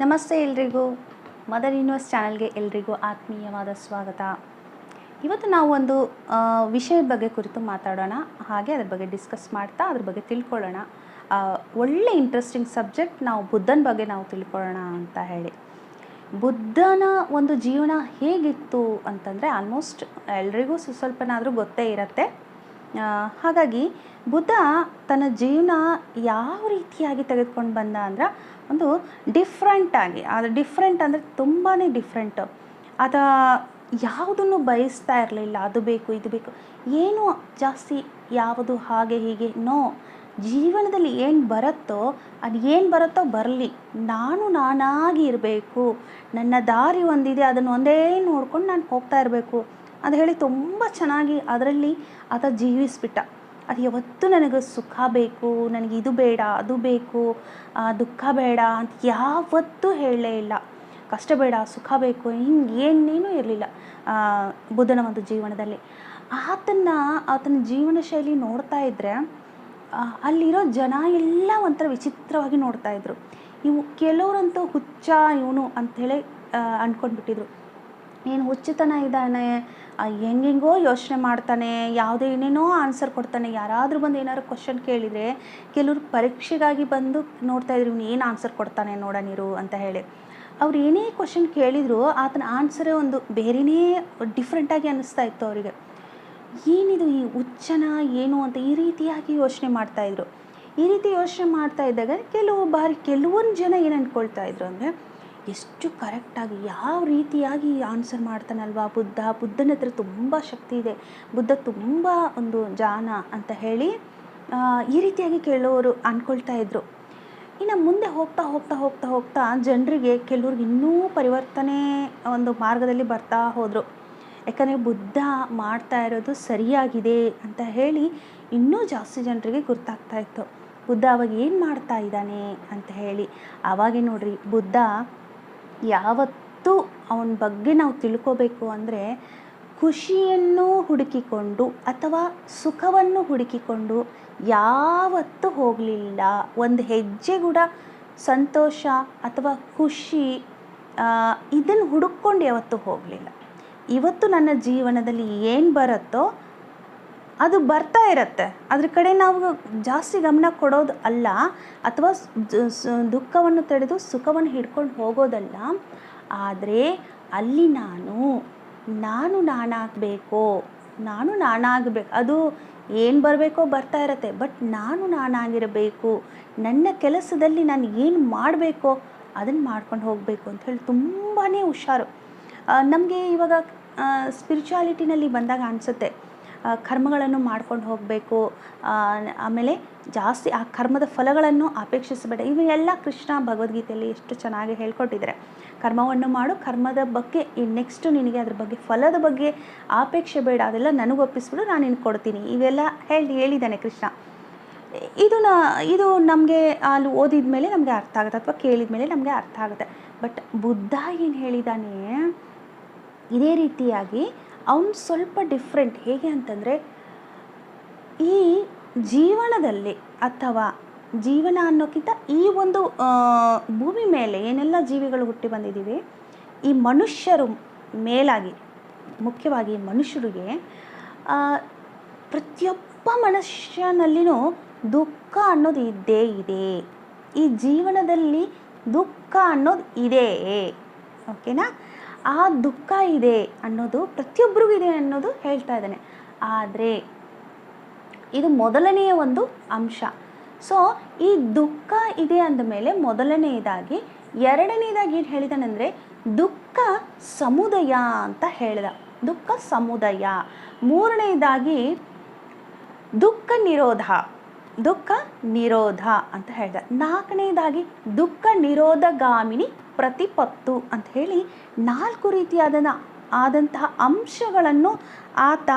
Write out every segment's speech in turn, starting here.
ನಮಸ್ತೆ ಎಲ್ರಿಗೂ. Mother universe ಚಾನಲ್ಗೆ ಎಲ್ರಿಗೂ ಆತ್ಮೀಯವಾದ ಸ್ವಾಗತ. ಇವತ್ತು ನಾವು ಒಂದು ವಿಷಯದ ಬಗ್ಗೆ ಕುರಿತು ಮಾತಾಡೋಣ. ಹಾಗೆ ಅದ್ರ ಬಗ್ಗೆ ಡಿಸ್ಕಸ್ ಮಾಡ್ತಾ ಅದ್ರ ಬಗ್ಗೆ ತಿಳ್ಕೊಳ್ಳೋಣ. ಒಳ್ಳೆ ಇಂಟ್ರೆಸ್ಟಿಂಗ್ ಸಬ್ಜೆಕ್ಟ್ ನಾವು ಬುದ್ಧನ ಬಗ್ಗೆ ನಾವು ತಿಳ್ಕೊಳ್ಳೋಣ ಅಂತ ಹೇಳಿ. ಬುದ್ಧನ ಒಂದು ಜೀವನ ಹೇಗಿತ್ತು ಅಂತಂದರೆ ಆಲ್ಮೋಸ್ಟ್ ಎಲ್ರಿಗೂ ಸ್ವ- ಸ್ವಲ್ಪನಾದರೂ ಗೊತ್ತೇ ಇರತ್ತೆ. ಹಾಗಾಗಿ ಬುದ್ಧ ತನ್ನ ಜೀವನ ಯಾವ ರೀತಿಯಾಗಿ ತೆಗೆದುಕೊಂಡು ಬಂದ ಅಂದ್ರೆ ಒಂದು ಡಿಫ್ರೆಂಟಾಗಿ ಅದು ಡಿಫ್ರೆಂಟ್ ಅಂದರೆ ತುಂಬಾ ಡಿಫ್ರೆಂಟು ಅದ ಯಾವುದನ್ನು ಬಯಸ್ತಾ ಇರಲಿಲ್ಲ, ಅದು ಬೇಕು, ಇದು ಬೇಕು, ಏನು ಜಾಸ್ತಿ ಯಾವುದು, ಹಾಗೆ, ಹೀಗೆ, ನೋ. ಜೀವನದಲ್ಲಿ ಏನು ಬರುತ್ತೋ, ಅದು ಏನು ಬರುತ್ತೋ ಬರಲಿ. ನಾನು ನಾನಾಗಿ ಇರಬೇಕು, ನನ್ನ ದಾರಿ ಒಂದಿದೆ, ಅದನ್ನು ಒಂದೇ ನೋಡ್ಕೊಂಡು ನಾನು ಹೋಗ್ತಾ ಇರಬೇಕು. ಅದು ಹೇಳಿ ತುಂಬ ಚೆನ್ನಾಗಿ ಅದರಲ್ಲಿ ಆತ ಜೀವಿಸ್ಬಿಟ್ಟ. ಅದು ಯಾವತ್ತೂ ನನಗೆ ಸುಖ ಬೇಕು, ನನಗೆ ಇದು ಬೇಡ, ಅದು ಬೇಕು ದುಃಖ ಬೇಡ ಅಂತ ಯಾವತ್ತೂ ಹೇಳಲೇ ಇಲ್ಲ. ಕಷ್ಟ ಬೇಡ, ಸುಖ ಬೇಕು, ಹಿಂಗೆ ಏನೇನೂ ಇರಲಿಲ್ಲ ಬುದ್ಧನ ಒಂದು ಜೀವನದಲ್ಲಿ. ಆತನ ಆತನ ಜೀವನ ಶೈಲಿ ನೋಡ್ತಾ ಇದ್ದರೆ ಅಲ್ಲಿರೋ ಜನ ಎಲ್ಲ ಒಂಥರ ವಿಚಿತ್ರವಾಗಿ ನೋಡ್ತಾ ಇದ್ರು. ಇವು ಕೆಲವರಂತೂ ಹುಚ್ಚ, ಇವನು ಅಂಥೇಳಿ ಅಂದ್ಕೊಂಡ್ಬಿಟ್ಟಿದ್ರು. ಏನು ಹುಚ್ಚುತನ ಇದ್ದಾನೆ ಹೆಂಗೆಂಗೋ ಯೋಚನೆ ಮಾಡ್ತಾನೆ, ಯಾವುದೇ ಏನೇನೋ ಆನ್ಸರ್ ಕೊಡ್ತಾನೆ. ಯಾರಾದರೂ ಬಂದು ಏನಾದ್ರು ಕ್ವಶನ್ ಕೇಳಿದರೆ ಕೆಲವರು ಪರೀಕ್ಷೆಗಾಗಿ ಬಂದು ನೋಡ್ತಾ ಇದ್ರು ಇವ್ನು ಏನು ಆನ್ಸರ್ ಕೊಡ್ತಾನೆ ನೋಡೋಣಿರು ಅಂತ ಹೇಳಿ. ಅವ್ರು ಏನೇ ಕ್ವಶನ್ ಕೇಳಿದರೂ ಆತನ ಆನ್ಸರೇ ಒಂದು ಬೇರೆಯೇ ಡಿಫ್ರೆಂಟಾಗಿ ಅನ್ನಿಸ್ತಾ ಇತ್ತು ಅವರಿಗೆ. ಏನಿದು ಈ ಹುಚ್ಚನ, ಏನು ಅಂತ ಈ ರೀತಿಯಾಗಿ ಯೋಚನೆ ಮಾಡ್ತಾಯಿದ್ರು ಈ ರೀತಿ ಯೋಚನೆ ಮಾಡ್ತಾ ಇದ್ದಾಗ ಕೆಲವು ಬಾರಿ ಕೆಲವೊಂದು ಜನ ಏನು ಅಂದ್ಕೊಳ್ತಾ ಇದ್ರು ಅಂದರೆ ಎಷ್ಟು ಕರೆಕ್ಟಾಗಿ, ಯಾವ ರೀತಿಯಾಗಿ ಆನ್ಸರ್ ಮಾಡ್ತಾನಲ್ವಾ ಬುದ್ಧ? ಬುದ್ಧನ ಹತ್ರ ತುಂಬ ಶಕ್ತಿ ಇದೆ. ಬುದ್ಧ ತುಂಬ ಒಂದು ಜಾನ ಅಂತ ಹೇಳಿ ಈ ರೀತಿಯಾಗಿ ಕೇಳೋರು ಅಂದ್ಕೊಳ್ತಾ ಇದ್ರು. ಇನ್ನು ಮುಂದೆ ಹೋಗ್ತಾ ಹೋಗ್ತಾ ಹೋಗ್ತಾ ಹೋಗ್ತಾ ಜನರಿಗೆ ಕೆಲವ್ರಿಗೆ ಇನ್ನೂ ಪರಿವರ್ತನೆ ಒಂದು ಮಾರ್ಗದಲ್ಲಿ ಬರ್ತಾ ಹೋದರು. ಯಾಕಂದರೆ ಬುದ್ಧ ಮಾಡ್ತಾ ಇರೋದು ಸರಿಯಾಗಿದೆ ಅಂತ ಹೇಳಿ ಇನ್ನೂ ಜಾಸ್ತಿ ಜನರಿಗೆ ಗೊತ್ತಾಗ್ತಾ ಇತ್ತು. ಬುದ್ಧ ಅವಾಗ ಏನು ಮಾಡ್ತಾ ಇದ್ದಾನೆ ಅಂತ ಹೇಳಿ. ಆವಾಗೇ ನೋಡ್ರಿ, ಬುದ್ಧ ಯಾವತ್ತೂ ಅವನ ಬಗ್ಗೆ ನಾವು ತಿಳ್ಕೋಬೇಕು ಅಂದರೆ ಖುಷಿಯನ್ನು ಹುಡುಕಿಕೊಂಡು ಅಥವಾ ಸುಖವನ್ನು ಹುಡುಕಿಕೊಂಡು ಯಾವತ್ತೂ ಹೋಗಲಿಲ್ಲ. ಒಂದು ಹೆಜ್ಜೆ ಕೂಡ ಸಂತೋಷ ಅಥವಾ ಖುಷಿ ಇದನ್ನು ಹುಡುಕೊಂಡು ಯಾವತ್ತೂ ಹೋಗಲಿಲ್ಲ. ಇವತ್ತು ನನ್ನ ಜೀವನದಲ್ಲಿ ಏನು ಬರುತ್ತೋ ಅದು ಬರ್ತಾ ಇರತ್ತೆ. ಅದ್ರ ಕಡೆ ನಾವು ಜಾಸ್ತಿ ಗಮನ ಕೊಡೋದು ಅಲ್ಲ, ಅಥವಾ ದುಃಖವನ್ನು ತಡೆದು ಸುಖವನ್ನು ಹಿಡ್ಕೊಂಡು ಹೋಗೋದಲ್ಲ. ಆದರೆ ಅಲ್ಲಿ ನಾನು ನಾನು ನಾನಾಗಬೇಕು ನಾನು ನಾನಾಗಬೇಕು, ಅದು ಏನು ಬರಬೇಕೋ ಬರ್ತಾ ಇರತ್ತೆ. ಬಟ್ ನಾನು ನಾನಾಗಿರಬೇಕು, ನನ್ನ ಕೆಲಸದಲ್ಲಿ ನಾನು ಏನು ಮಾಡಬೇಕೋ ಅದನ್ನು ಮಾಡ್ಕೊಂಡು ಹೋಗಬೇಕು ಅಂತ ಹೇಳಿ ತುಂಬಾ ಹುಷಾರು. ನಮಗೆ ಇವಾಗ ಸ್ಪಿರಿಚುಯಾಲಿಟಿನಲ್ಲಿ ಬಂದಾಗ ಅನಿಸುತ್ತೆ. ಕರ್ಮಗಳನ್ನು ಮಾಡ್ಕೊಂಡು ಹೋಗಬೇಕು. ಆಮೇಲೆ ಜಾಸ್ತಿ ಆ ಕರ್ಮದ ಫಲಗಳನ್ನು ಅಪೇಕ್ಷಿಸಬೇಡ. ಇವೆಲ್ಲ ಕೃಷ್ಣ ಭಗವದ್ಗೀತೆಯಲ್ಲಿ ಎಷ್ಟು ಚೆನ್ನಾಗಿ ಹೇಳ್ಕೊಟ್ಟಿದ್ದಾರೆ. ಕರ್ಮವನ್ನು ಮಾಡು, ಕರ್ಮದ ಬಗ್ಗೆ ನೆಕ್ಸ್ಟು ನಿನಗೆ ಅದ್ರ ಬಗ್ಗೆ ಫಲದ ಬಗ್ಗೆ ಆಪೇಕ್ಷೆ ಬೇಡ. ಅದೆಲ್ಲ ನನಗೆ ಒಪ್ಪಿಸ್ಬಿಡು ನಾನು ನಿನ್ಗೆ ಕೊಡ್ತೀನಿ. ಇವೆಲ್ಲ ಹೇಳಿ, ಹೇಳಿದ್ದಾನೆ ಕೃಷ್ಣ. ಇದು ನಾ, ಇದು ನಮಗೆ ಅಲ್ಲಿ ಓದಿದ ಮೇಲೆ ನಮಗೆ ಅರ್ಥ ಆಗುತ್ತೆ ಅಥವಾ ಕೇಳಿದ ಮೇಲೆ ನಮಗೆ ಅರ್ಥ ಆಗುತ್ತೆ. ಬಟ್ ಬುದ್ಧ ಏನು ಹೇಳಿದ್ದಾನೆ ಇದೇ ರೀತಿಯಾಗಿ ಅವನು ಸ್ವಲ್ಪ ಡಿಫ್ರೆಂಟ್ ಹೇಗೆ ಅಂತಂದರೆ, ಈ ಜೀವನದಲ್ಲಿ ಅಥವಾ ಜೀವನ ಅನ್ನೋಕ್ಕಿಂತ ಈ ಒಂದು ಭೂಮಿ ಮೇಲೆ ಏನೆಲ್ಲ ಜೀವಿಗಳು ಹುಟ್ಟಿ ಬಂದಿದ್ದೀವಿ ಈ ಮನುಷ್ಯರು ಮೇಲಾಗಿ, ಮುಖ್ಯವಾಗಿ ಮನುಷ್ಯರಿಗೆ ಪ್ರತಿಯೊಬ್ಬ ಮನುಷ್ಯನಲ್ಲಿನೂ ದುಃಖ ಅನ್ನೋದು ಇದ್ದೇ ಇದೆ. ಈ ಜೀವನದಲ್ಲಿ ದುಃಖ ಅನ್ನೋದು ಇದೆ. ಓಕೆನಾ? ಆ ದುಃಖ ಇದೆ ಅನ್ನೋದು ಪ್ರತಿಯೊಬ್ಬರಿಗೂ ಇದೆ ಅನ್ನೋದು ಹೇಳ್ತಾ ಇದ್ದಾನೆ. ಆದರೆ ಇದು ಮೊದಲನೆಯ ಒಂದು ಅಂಶ. ಸೊ ಈ ದುಃಖ ಇದೆ ಅಂದಮೇಲೆ ಮೊದಲನೆಯದಾಗಿ ಎರಡನೇದಾಗಿ ಏನು ಹೇಳಿದಾನೆಂದರೆ ದುಃಖ ಸಮುದಾಯ ಅಂತ ಹೇಳಿದ. ದುಃಖ ಸಮುದಾಯ. ಮೂರನೆಯದಾಗಿ ದುಃಖ ನಿರೋಧ. ದುಃಖ ನಿರೋಧ ಅಂತ ಹೇಳಿದ. ನಾಲ್ಕನೇದಾಗಿ ದುಃಖ ನಿರೋಧಗಾಮಿನಿ ಪ್ರತಿಪತ್ತು ಅಂತ ಹೇಳಿ ನಾಲ್ಕು ರೀತಿಯಾದ ಆದಂತಹ ಅಂಶಗಳನ್ನು ಆತ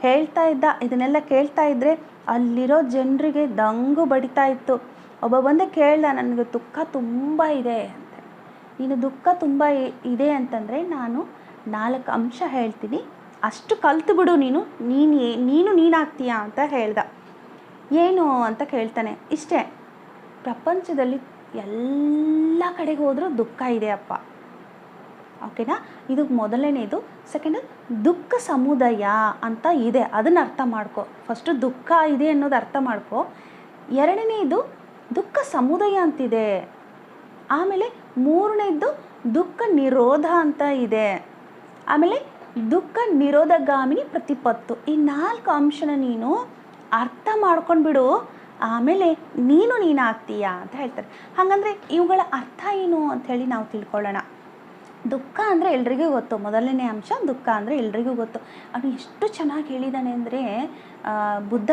ಹೇಳ್ತಾ ಇದ್ದ. ಇದನ್ನೆಲ್ಲ ಕೇಳ್ತಾ ಇದ್ದರೆ ಅಲ್ಲಿರೋ ಜನರಿಗೆ ದಂಗು ಬಡಿತಾ ಇತ್ತು. ಒಬ್ಬ ಬಂದು ಕೇಳ್ದ, ನನಗೆ ದುಃಖ ತುಂಬ ಇದೆ ಅಂತ. ನೀನು ದುಃಖ ತುಂಬ ಇದೆ ಅಂತಂದರೆ ನಾನು ನಾಲ್ಕು ಅಂಶ ಹೇಳ್ತೀನಿ. ಅಷ್ಟು ಕಲ್ತು ಬಿಡು ನೀನು. ನೀನು ನೀನು ನೀನಾಗ್ತೀಯಾ? ಅಂತ ಹೇಳ್ದ. ಏನು ಅಂತ ಕೇಳ್ತಾನೆ. ಇಷ್ಟೇ. ಪ್ರಪಂಚದಲ್ಲಿ ಎಲ್ಲ ಕಡೆಗೆ ಹೋದರೂ ದುಃಖ ಇದೆ ಅಪ್ಪ. ಓಕೆನಾ? ಇದು ಮೊದಲನೇದು. ಸೆಕೆಂಡ್ ದುಃಖ ಸಮುದಾಯ ಅಂತ ಇದೆ. ಅದನ್ನು ಅರ್ಥ ಮಾಡ್ಕೊ. ಫಸ್ಟು ದುಃಖ ಇದೆ ಅನ್ನೋದು ಅರ್ಥ ಮಾಡ್ಕೊ. ಎರಡನೇದು, ದುಃಖ ಸಮುದಾಯ ಅಂತಿದೆ. ಆಮೇಲೆ ಮೂರನೇದು, ದುಃಖ ನಿರೋಧ ಅಂತ ಇದೆ. ಆಮೇಲೆ, ದುಃಖ ನಿರೋಧಗಾಮಿನಿ ಪ್ರತಿಪತ್ತು. ಈ ನಾಲ್ಕು ಅಂಶನ ನೀನು ಅರ್ಥ ಮಾಡ್ಕೊಂಡ್ಬಿಡು ಆಮೇಲೆ ನೀನು ನೀನಾಗ್ತೀಯಾ ಅಂತ ಹೇಳ್ತಾರೆ. ಹಾಗಂದರೆ ಇವುಗಳ ಅರ್ಥ ಏನು ಅಂಥೇಳಿ ನಾವು ತಿಳ್ಕೊಳ್ಳೋಣ. ದುಃಖ ಅಂದರೆ ಎಲ್ರಿಗೂ ಗೊತ್ತು. ಮೊದಲನೇ ಅಂಶ ದುಃಖ ಅಂದರೆ ಎಲ್ರಿಗೂ ಗೊತ್ತು. ಅವನು ಎಷ್ಟು ಚೆನ್ನಾಗಿ ಹೇಳಿದ್ದಾನೆ ಅಂದರೆ ಬುದ್ಧ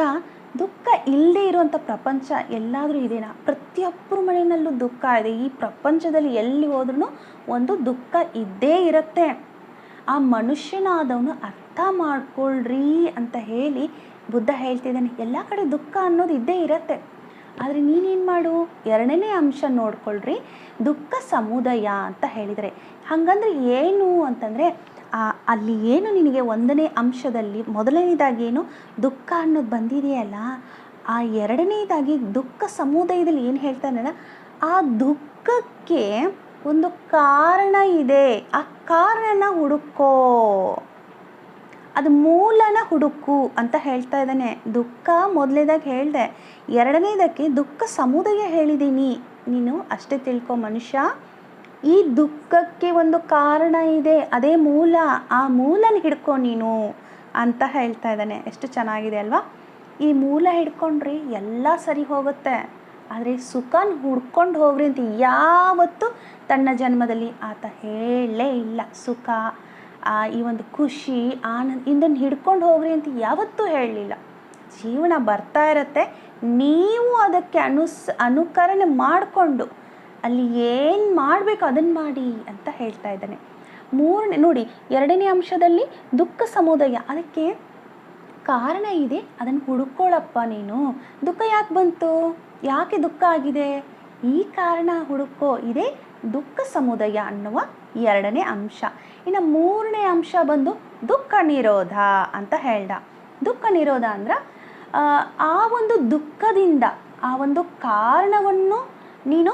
ದುಃಖ ಇಲ್ಲದೆ ಇರುವಂಥ ಪ್ರಪಂಚ ಎಲ್ಲಾದರೂ ಇದೆನಾ? ಪ್ರತಿಯೊಬ್ಬರ ಮನೆಯಲ್ಲೂ ದುಃಖ ಇದೆ. ಈ ಪ್ರಪಂಚದಲ್ಲಿ ಎಲ್ಲಿ ಹೋದ್ರೂ ಒಂದು ದುಃಖ ಇದ್ದೇ ಇರುತ್ತೆ. ಆ ಮನುಷ್ಯನಾದವನು ಅರ್ಥ ಮಾಡ್ಕೊಳ್ರಿ ಅಂತ ಹೇಳಿ ಬುದ್ಧ ಹೇಳ್ತಿದ್ದಾನೆ ಎಲ್ಲ ಕಡೆ ದುಃಖ ಅನ್ನೋದು ಇದ್ದೇ ಇರತ್ತೆ. ಆದರೆ ನೀನೇನು ಮಾಡು? ಎರಡನೇ ಅಂಶ ನೋಡ್ಕೊಳ್ರಿ. ದುಃಖ ಸಮುದಾಯ ಅಂತ ಹೇಳಿದರೆ. ಹಾಗಂದ್ರೆ ಏನು ಅಂತಂದರೆ ಅಲ್ಲಿ ಏನು ನಿನಗೆ ಒಂದನೇ ಅಂಶದಲ್ಲಿ ಮೊದಲನೇದಾಗಿ ಏನು ದುಃಖ ಅನ್ನೋದು ಬಂದಿದೆಯಲ್ಲ, ಆ ಎರಡನೇದಾಗಿ ದುಃಖ ಸಮುದಾಯದಲ್ಲಿ ಏನು ಹೇಳ್ತಾನಲ್ಲ ಆ ದುಃಖಕ್ಕೆ ಒಂದು ಕಾರಣ ಇದೆ. ಆ ಕಾರಣನ ಹುಡುಕೋ. ಅದು ಮೂಲನ ಹುಡುಕು ಅಂತ ಹೇಳ್ತಾ ಇದ್ದಾನೆ. ದುಃಖ ಮೊದಲನೇದಾಗಿ ಹೇಳಿದೆ. ಎರಡನೇದಕ್ಕೆ ದುಃಖ ಸಮುದಾಯ ಹೇಳಿದ್ದೀನಿ ನೀನು ಅಷ್ಟೇ ತಿಳ್ಕೊ ಮನುಷ್ಯ. ಈ ದುಃಖಕ್ಕೆ ಒಂದು ಕಾರಣ ಇದೆ. ಅದೇ ಮೂಲ. ಆ ಮೂಲನ ಹಿಡ್ಕೊ ನೀನು ಅಂತ ಹೇಳ್ತಾ ಇದ್ದಾನೆ. ಎಷ್ಟು ಚೆನ್ನಾಗಿದೆ ಅಲ್ವಾ? ಈ ಮೂಲ ಹಿಡ್ಕೊಂಡ್ರಿ ಎಲ್ಲ ಸರಿ ಹೋಗುತ್ತೆ. ಆದರೆ ಸುಖನ ಹುಡ್ಕೊಂಡು ಹೋಗ್ರಿ ಅಂತ ಯಾವತ್ತೂ ತನ್ನ ಜನ್ಮದಲ್ಲಿ ಆತ ಹೇಳಲೇ ಇಲ್ಲ. ಸುಖ ಈ ಒಂದು ಖುಷಿ, ಆನಂದ ಇದನ್ನು ಹಿಡ್ಕೊಂಡು ಹೋಗ್ರಿ ಅಂತ ಯಾವತ್ತೂ ಹೇಳಲಿಲ್ಲ. ಜೀವನ ಬರ್ತಾ ಇರತ್ತೆ. ನೀವು ಅದಕ್ಕೆ ಅನುಸ್, ಅನುಕರಣೆ ಮಾಡಿಕೊಂಡು ಅಲ್ಲಿ ಏನು ಮಾಡಬೇಕು ಅದನ್ನು ಮಾಡಿ ಅಂತ ಹೇಳ್ತಾ ಇದ್ದಾನೆ. ಮೂರನೇ, ನೋಡಿ, ಎರಡನೇ ಅಂಶದಲ್ಲಿ ದುಃಖ ಸಮುದಾಯ. ಅದಕ್ಕೆ ಕಾರಣ ಇದೆ. ಅದನ್ನು ಹುಡುಕೊಳ್ಳಪ್ಪ ನೀನು. ದುಃಖ ಯಾಕೆ ಬಂತು? ಯಾಕೆ ದುಃಖ ಆಗಿದೆ? ಈ ಕಾರಣ ಹುಡುಕೋ. ಇದೆ ದುಃಖ ಸಮುದಾಯ ಅನ್ನುವ ಎರಡನೇ ಅಂಶ. ಇನ್ನು ಮೂರನೇ ಅಂಶ ಬಂದು ದುಃಖ ನಿರೋಧ ಅಂತ ಹೇಳ್ದ. ದುಃಖ ನಿರೋಧ ಅಂದ್ರೆ ಆ, ಒಂದು ದುಃಖದಿಂದ ಆ ಒಂದು ಕಾರಣವನ್ನು ನೀನು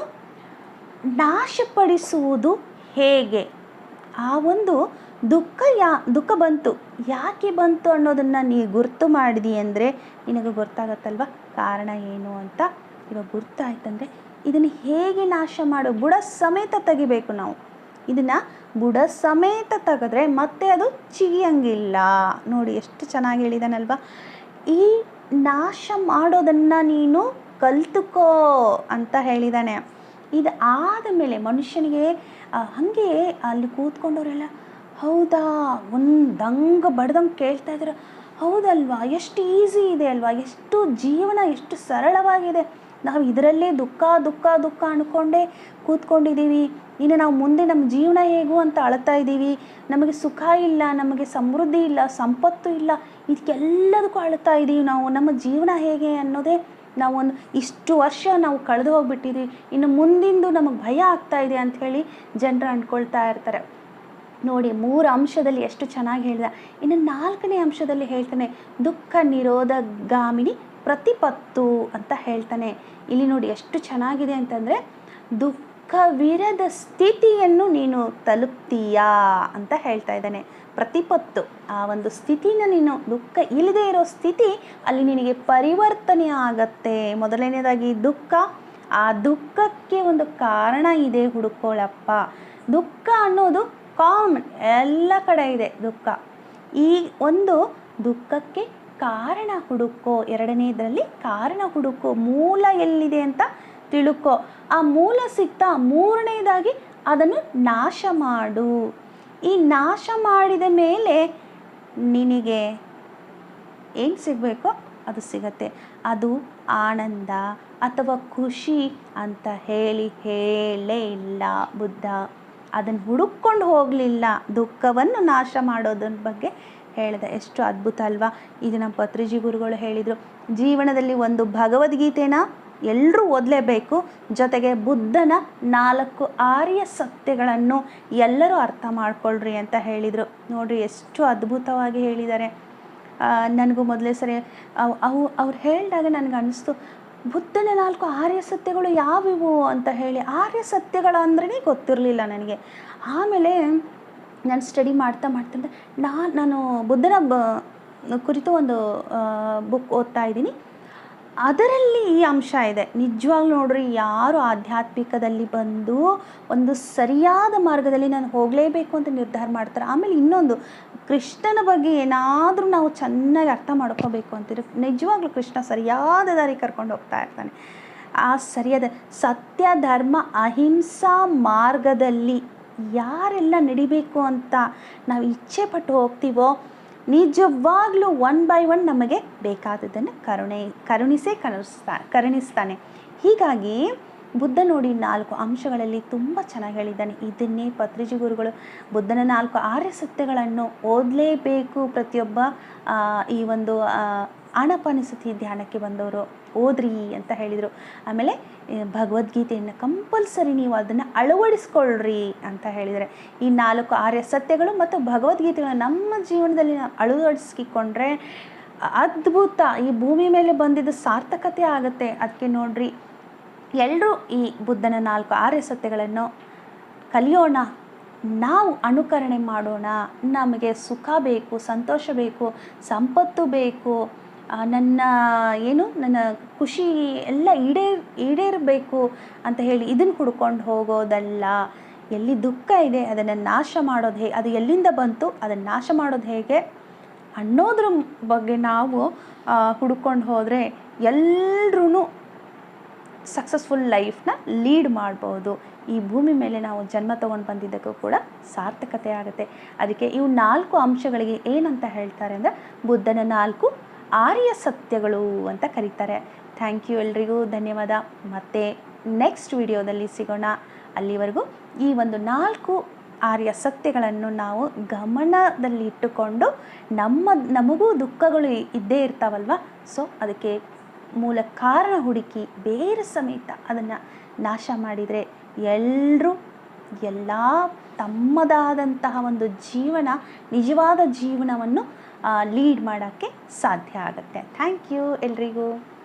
ನಾಶಪಡಿಸುವುದು ಹೇಗೆ? ಆ ಒಂದು ದುಃಖ ಯಾ, ದುಃಖ ಬಂತು. ಯಾಕೆ ಬಂತು ಅನ್ನೋದನ್ನು ನೀ ಗುರ್ತು ಮಾಡಿದಿ ಅಂದರೆ ನಿನಗೆ ಗೊತ್ತಾಗತ್ತಲ್ವ? ಕಾರಣ ಏನು ಅಂತ ಇವಾಗ ಗುರ್ತಾಯ್ತಂದರೆ ಇದನ್ನು ಹೇಗೆ ನಾಶ ಮಾಡು ಬುಡ ಸಮೇತ ತೆಗಿಬೇಕು ನಾವು. ಇದನ್ನು ಬುಡ ಸಮೇತ ತೆಗೆದ್ರೆ ಮತ್ತೆ ಅದು ಚಿಗಿಯಂಗಿಲ್ಲ. ನೋಡಿ ಎಷ್ಟು ಚೆನ್ನಾಗಿ ಹೇಳಿದಾನಲ್ವ? ಈ ನಾಶ ಮಾಡೋದನ್ನು ನೀನು ಕಲ್ತುಕೋ ಅಂತ ಹೇಳಿದಾನೆ. ಇದು ಆದ ಮೇಲೆ ಮನುಷ್ಯನಿಗೆ ಹಾಗೆ ಅಲ್ಲಿ ಕೂತ್ಕೊಂಡವರೆಲ್ಲ ಹೌದಾ? ಒಂದಂಗ ಬಡ್ದಂಗೆ ಕೇಳ್ತಾ ಇದ್ದೀರ ಹೌದಲ್ವಾ? ಎಷ್ಟು ಈಸಿ ಇದೆ ಅಲ್ವಾ? ಎಷ್ಟು ಜೀವನ ಎಷ್ಟು ಸರಳವಾಗಿದೆ. ನಾವು ಇದರಲ್ಲೇ ದುಃಖ ದುಃಖ ದುಃಖ ಅಂದ್ಕೊಂಡೇ ಕೂತ್ಕೊಂಡಿದ್ದೀವಿ. ಇನ್ನು ನಾವು ಮುಂದೆ ನಮ್ಮ ಜೀವನ ಹೇಗೂ ಅಂತ ಅಳ್ತಾ ಇದ್ದೀವಿ. ನಮಗೆ ಸುಖ ಇಲ್ಲ, ನಮಗೆ ಸಮೃದ್ಧಿ ಇಲ್ಲ, ಸಂಪತ್ತು ಇಲ್ಲ. ಇದಕ್ಕೆಲ್ಲದಕ್ಕೂ ಅಳ್ತಾ ಇದ್ದೀವಿ ನಾವು. ನಮ್ಮ ಜೀವನ ಹೇಗೆ ಅನ್ನೋದೇ ನಾವು ಒಂದು ಇಷ್ಟು ವರ್ಷ ನಾವು ಕಳೆದು ಹೋಗ್ಬಿಟ್ಟಿದ್ದೀವಿ. ಇನ್ನು ಮುಂದಿಂದು ನಮಗೆ ಭಯ ಆಗ್ತಾ ಇದೆ ಅಂತ ಹೇಳಿ ಜನರು ಅಂದ್ಕೊಳ್ತಾ ಇರ್ತಾರೆ. ನೋಡಿ, ಮೂರು ಅಂಶದಲ್ಲಿ ಎಷ್ಟು ಚೆನ್ನಾಗಿ ಹೇಳಿದ. ಇನ್ನು ನಾಲ್ಕನೇ ಅಂಶದಲ್ಲಿ ಹೇಳ್ತಾನೆ, ದುಃಖ ನಿರೋಧಗಾಮಿನಿ ಪ್ರತಿಪತ್ತು ಅಂತ ಹೇಳ್ತಾನೆ. ಇಲ್ಲಿ ನೋಡಿ, ಎಷ್ಟು ಚೆನ್ನಾಗಿದೆ ಅಂತಂದರೆ, ದುಃಖವಿರದ ಸ್ಥಿತಿಯನ್ನು ನೀನು ತಲುಪ್ತೀಯಾ ಅಂತ ಹೇಳ್ತಾ ಇದ್ದಾನೆ. ಪ್ರತಿಪತ್ತು, ಆ ಒಂದು ಸ್ಥಿತಿನ ನೀನು, ದುಃಖ ಇಲ್ಲದೆ ಇರೋ ಸ್ಥಿತಿ ಅಲ್ಲಿ ನಿನಗೆ ಪರಿವರ್ತನೆ ಆಗತ್ತೆ. ಮೊದಲನೇದಾಗಿ ದುಃಖ, ಆ ದುಃಖಕ್ಕೆ ಒಂದು ಕಾರಣ ಇದೆ ಹುಡುಕೋಳಪ್ಪ. ದುಃಖ ಅನ್ನೋದು ಕಾಮನ್ ಎಲ್ಲ ಕಡೆ ಇದೆ ದುಃಖ. ಈ ಒಂದು ದುಃಖಕ್ಕೆ ಕಾರಣ ಹುಡುಕೋ, ಎರಡನೇದರಲ್ಲಿ ಕಾರಣ ಹುಡುಕೋ, ಮೂಲ ಎಲ್ಲಿದೆ ಅಂತ ತಿಳುಕೋ. ಆ ಮೂಲ ಸಿಗ್ತಾ ಮೂರನೇದಾಗಿ ಅದನ್ನು ನಾಶ ಮಾಡು. ಈ ನಾಶ ಮಾಡಿದ ಮೇಲೆ ನಿನಗೆ ಏನು ಸಿಗಬೇಕೋ ಅದು ಸಿಗತ್ತೆ. ಅದು ಆನಂದ ಅಥವಾ ಖುಷಿ ಅಂತ ಹೇಳಿ ಹೇಳೇ ಇಲ್ಲ ಬುದ್ಧ. ಅದನ್ನು ಹುಡುಕೊಂಡು ಹೋಗಲಿಲ್ಲ. ದುಃಖವನ್ನು ನಾಶ ಮಾಡೋದನ್ನ ಬಗ್ಗೆ ಹೇಳಿದೆ. ಎಷ್ಟು ಅದ್ಭುತ ಅಲ್ವಾ? ಇದು ನಮ್ಮ ಪತ್ರಿಜಿ ಗುರುಗಳು ಹೇಳಿದರು, ಜೀವನದಲ್ಲಿ ಒಂದು ಭಗವದ್ಗೀತೆನ ಎಲ್ಲರೂ ಓದಲೇಬೇಕು. ಜೊತೆಗೆ ಬುದ್ಧನ ನಾಲ್ಕು ಆರ್ಯ ಸತ್ಯಗಳನ್ನು ಎಲ್ಲರೂ ಅರ್ಥ ಮಾಡ್ಕೊಳ್ರಿ ಅಂತ ಹೇಳಿದರು. ನೋಡ್ರಿ, ಎಷ್ಟು ಅದ್ಭುತವಾಗಿ ಹೇಳಿದ್ದಾರೆ. ನನಗೂ ಮೊದಲೇ ಸರಿ, ಅವು ಅವ್ರು ಹೇಳಿದಾಗ ನನಗೆ ಅನ್ನಿಸ್ತು ಬುದ್ಧನ ನಾಲ್ಕು ಆರ್ಯ ಸತ್ಯಗಳು ಯಾವಿವು ಅಂತ ಹೇಳಿ, ಆರ್ಯ ಸತ್ಯಗಳು ಅಂದ್ರೇ ಗೊತ್ತಿರಲಿಲ್ಲ ನನಗೆ. ಆಮೇಲೆ ನಾನು ಸ್ಟಡಿ ಮಾಡ್ತಾ ಮಾಡ್ತಾ ನಾನು ನಾನು ಬುದ್ಧನ ಬ, ಕುರಿತು ಒಂದು ಬುಕ್ ಓದ್ತಾ ಇದ್ದೀನಿ. ಅದರಲ್ಲಿ ಈ ಅಂಶ ಇದೆ. ನಿಜವಾಗ್ಲೂ ನೋಡ್ರಿ, ಯಾರು ಆಧ್ಯಾತ್ಮಿಕದಲ್ಲಿ ಬಂದು ಒಂದು ಸರಿಯಾದ ಮಾರ್ಗದಲ್ಲಿ ನಾನು ಹೋಗಲೇಬೇಕು ಅಂತ ನಿರ್ಧಾರ ಮಾಡ್ತಾರೆ. ಆಮೇಲೆ ಇನ್ನೊಂದು ಕೃಷ್ಣನ ಬಗ್ಗೆ ಏನಾದರೂ ನಾವು ಚೆನ್ನಾಗಿ ಅರ್ಥ ಮಾಡ್ಕೋಬೇಕು ಅಂತಿದ್ರೆ ನಿಜವಾಗ್ಲೂ ಕೃಷ್ಣ ಸರಿಯಾದ ದಾರಿ ಕರ್ಕೊಂಡು ಹೋಗ್ತಾ ಇರ್ತಾನೆ. ಆ ಸರಿಯಾದ ಸತ್ಯ, ಧರ್ಮ, ಅಹಿಂಸಾ ಮಾರ್ಗದಲ್ಲಿ ಯಾರೆಲ್ಲ ನಡಿಬೇಕು ಅಂತ ನಾವು ಇಚ್ಛೆ ಪಟ್ಟು ಹೋಗ್ತೀವೋ, ನಿಜವಾಗ್ಲೂ ಒನ್ ಬೈ ಒನ್ ನಮಗೆ ಬೇಕಾದದ್ದನ್ನು ಕರುಣೆ, ಕರುಣಿಸೇ ಕರುಣಿಸ್ತಾ, ಕರುಣಿಸ್ತಾನೆ. ಹೀಗಾಗಿ ಬುದ್ಧ ನೋಡಿ ನಾಲ್ಕು ಅಂಶಗಳಲ್ಲಿ ತುಂಬ ಚೆನ್ನಾಗಿ ಹೇಳಿದ್ದಾನೆ. ಇದನ್ನೇ ಪತ್ರಿಜಿ ಗುರುಗಳು ಬುದ್ಧನ ನಾಲ್ಕು ಆರ್ಯ ಸತ್ಯಗಳನ್ನು ಓದಲೇಬೇಕು. ಪ್ರತಿಯೊಬ್ಬ ಈ ಒಂದು ಅಣಪನಿಸುತ್ತಿ ಧ್ಯಾನಕ್ಕೆ ಬಂದವರು ಓದ್ರಿ ಅಂತ ಹೇಳಿದರು. ಆಮೇಲೆ ಭಗವದ್ಗೀತೆಯನ್ನು ಕಂಪಲ್ಸರಿ ನೀವು ಅದನ್ನು ಅಳವಡಿಸ್ಕೊಳ್ರಿ ಅಂತ ಹೇಳಿದರೆ ಈ ನಾಲ್ಕು ಆರ್ಯ ಸತ್ಯಗಳು ಮತ್ತು ಭಗವದ್ಗೀತೆಗಳು ನಮ್ಮ ಜೀವನದಲ್ಲಿ ನಾವು ಅಳವಡಿಸ್ಕೊಂಡ್ರೆ ಅದ್ಭುತ. ಈ ಭೂಮಿ ಮೇಲೆ ಬಂದಿದ್ದು ಸಾರ್ಥಕತೆ ಆಗುತ್ತೆ. ಅದಕ್ಕೆ ನೋಡ್ರಿ ಎಲ್ಲರೂ ಈ ಬುದ್ಧನ ನಾಲ್ಕು ಆರ್ಯ ಸತ್ಯಗಳನ್ನು ಕಲಿಯೋಣ. ನಾವು ಅನುಕರಣೆ ಮಾಡೋಣ. ನಮಗೆ ಸುಖ ಬೇಕು, ಸಂತೋಷ ಬೇಕು, ಸಂಪತ್ತು ಬೇಕು ನನ್ನ, ಏನು, ನನ್ನ ಖುಷಿ ಎಲ್ಲ ಈಡೇರ್ ಈಡೇರಬೇಕು ಅಂತ ಹೇಳಿ ಇದನ್ನು ಹುಡ್ಕೊಂಡು ಹೋಗೋದಲ್ಲ. ಎಲ್ಲಿ ದುಃಖ ಇದೆ, ಅದನ್ನು ನಾಶ ಮಾಡೋದು ಹೇಗೆ ಅದು ಎಲ್ಲಿಂದ ಬಂತು, ಅದನ್ನು ನಾಶ ಮಾಡೋದು ಹೇಗೆ ಅನ್ನೋದ್ರ ಬಗ್ಗೆ ನಾವು ಹುಡ್ಕೊಂಡು ಹೋದರೆ ಎಲ್ಲರೂ ಸಕ್ಸಸ್ಫುಲ್ ಲೈಫ್ನ ಲೀಡ್ ಮಾಡ್ಬೋದು. ಈ ಭೂಮಿ ಮೇಲೆ ನಾವು ಜನ್ಮ ತೊಗೊಂಡು ಬಂದಿದ್ದಕ್ಕೂ ಕೂಡ ಸಾರ್ಥಕತೆ ಆಗುತ್ತೆ. ಅದಕ್ಕೆ ಇವು ನಾಲ್ಕು ಅಂಶಗಳಿಗೆ ಏನಂತ ಹೇಳ್ತಾರೆ ಅಂದರೆ ಬುದ್ಧನ ನಾಲ್ಕು ಆರ್ಯ ಸತ್ಯಗಳು ಅಂತ ಕರೀತಾರೆ. ಥ್ಯಾಂಕ್ ಯು ಎಲ್ರಿಗೂ, ಧನ್ಯವಾದ. ಮತ್ತು ನೆಕ್ಸ್ಟ್ ವಿಡಿಯೋದಲ್ಲಿ ಸಿಗೋಣ. ಅಲ್ಲಿವರೆಗೂ ಈ ಒಂದು ನಾಲ್ಕು ಆರ್ಯ ಸತ್ಯಗಳನ್ನು ನಾವು ಗಮನದಲ್ಲಿಟ್ಟುಕೊಂಡು ನಮ್ಮ, ನಮಗೂ ದುಃಖಗಳು ಇದ್ದೇ ಇರ್ತಾವಲ್ವ? ಸೊ ಅದಕ್ಕೆ ಮೂಲ ಕಾರಣ ಹುಡುಕಿ ಬೇರೆ ಸಮೇತ ಅದನ್ನು ನಾಶ ಮಾಡಿದರೆ ಎಲ್ಲರೂ ಎಲ್ಲ ತಮ್ಮದಾದಂತಹ ಒಂದು ಜೀವನ, ನಿಜವಾದ ಜೀವನವನ್ನು ಲೀಡ್ ಮಾಡೋಕ್ಕೆ ಸಾಧ್ಯ ಆಗುತ್ತೆ. ಥ್ಯಾಂಕ್ ಯು ಎಲ್ರಿಗೂ.